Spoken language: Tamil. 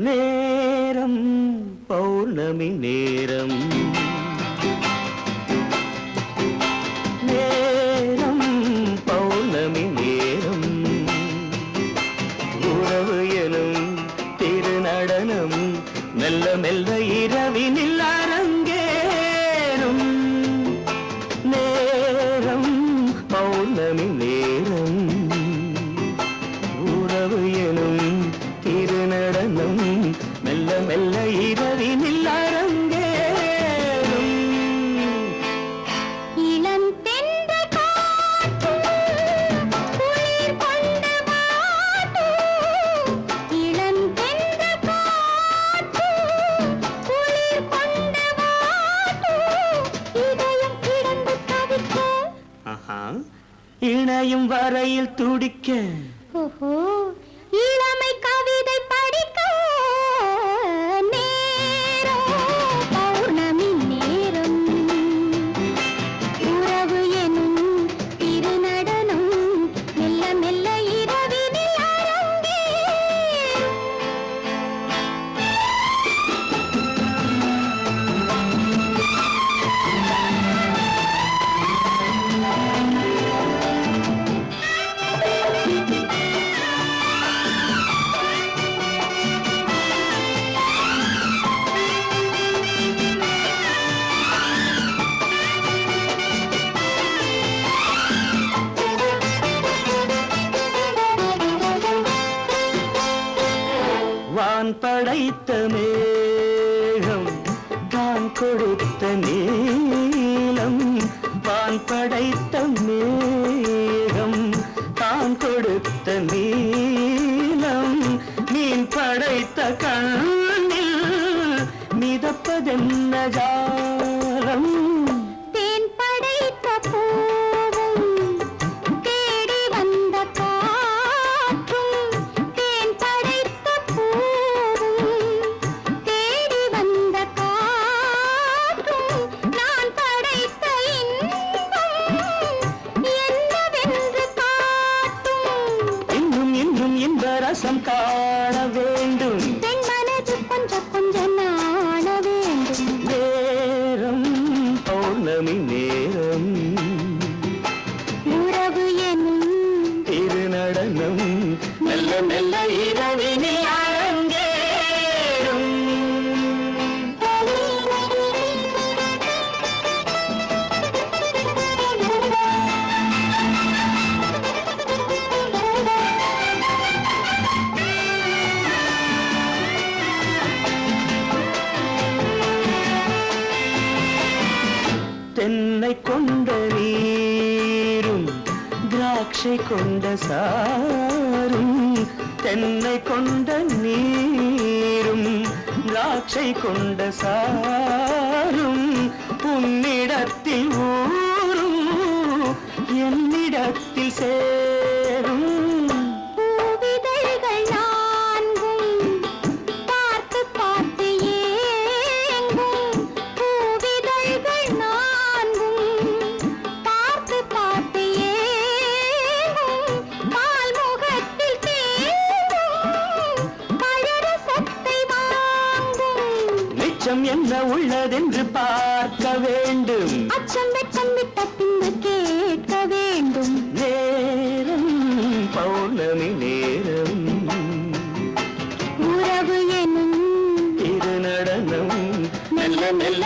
நேரம் பௌர்ணமி நேரம். நேரம் பௌர்ணமி நேரம். உறவு எனும் திருநடனம் மெல்ல மெல்ல இரவினில் அரங்கேறும் இணையும் வரையில் துடிக்க வான் படைத்த மேகம் தான் கொடுத்த நீளம். வான் படைத்த மேகம் தான் கொடுத்த நீளம். மீன் படைத்த கண்ணில் மிதப்பதென்ன தென்னை கொண்ட நீரும் திராட்சை கொண்ட சாரும் தென்னை கொண்ட நீரும் திராட்சை கொண்ட சாரும் உன்னிடத்தில் ஊரும் என்னிடத்தில் சே மிச்சம் என்ன உள்ளதென்று பார்க்க வேண்டும். அச்சம் வெச்சம் விட்ட பின்பு கேட்க வேண்டும். நேரம் பௌர்ணமி நேரம். உறவு எனும் திருநடனம் மெல்ல மெல்ல